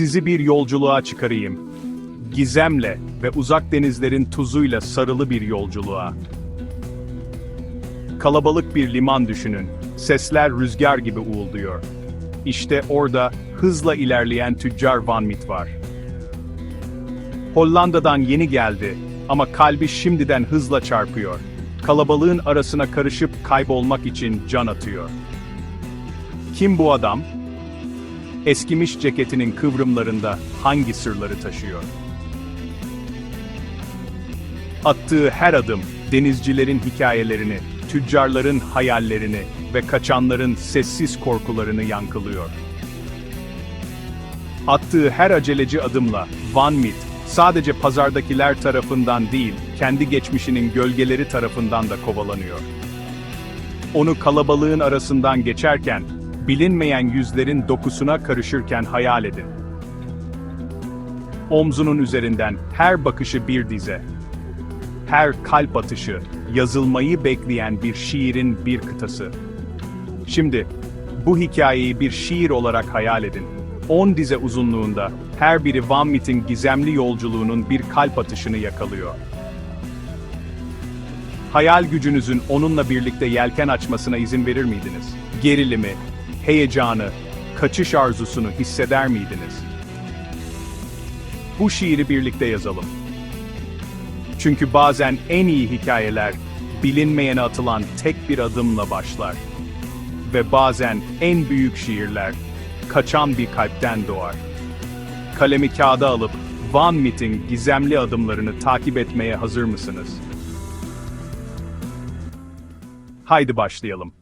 Sizi bir yolculuğa çıkarayım. Gizemle ve uzak denizlerin tuzuyla sarılı bir yolculuğa. Kalabalık bir liman düşünün. Sesler rüzgar gibi uğulduyor. İşte orada hızla ilerleyen tüccar Van Mit var. Hollanda'dan yeni geldi ama kalbi şimdiden hızla çarpıyor. Kalabalığın arasına karışıp kaybolmak için can atıyor. Kim bu adam? Eskimiş ceketinin kıvrımlarında hangi sırları taşıyor? Attığı her adım denizcilerin hikayelerini, tüccarların hayallerini ve kaçanların sessiz korkularını yankılıyor. Attığı her aceleci adımla Van Mit sadece pazardakiler tarafından değil, kendi geçmişinin gölgeleri tarafından da kovalanıyor. Onu kalabalığın arasından geçerken, bilinmeyen yüzlerin dokusuna karışırken hayal edin. Omzunun üzerinden her bakışı bir dize. Her kalp atışı, yazılmayı bekleyen bir şiirin bir kıtası. Şimdi, bu hikayeyi bir şiir olarak hayal edin. 10 dize uzunluğunda, her biri Van Mit'in gizemli yolculuğunun bir kalp atışını yakalıyor. Hayal gücünüzün onunla birlikte yelken açmasına izin verir miydiniz? Gerilimi, heyecanı, kaçış arzusunu hisseder miydiniz? Bu şiiri birlikte yazalım. Çünkü bazen en iyi hikayeler bilinmeyene atılan tek bir adımla başlar. Ve bazen en büyük şiirler kaçan bir kalpten doğar. Kalemi kağıda alıp Van Mit'in gizemli adımlarını takip etmeye hazır mısınız? Haydi başlayalım.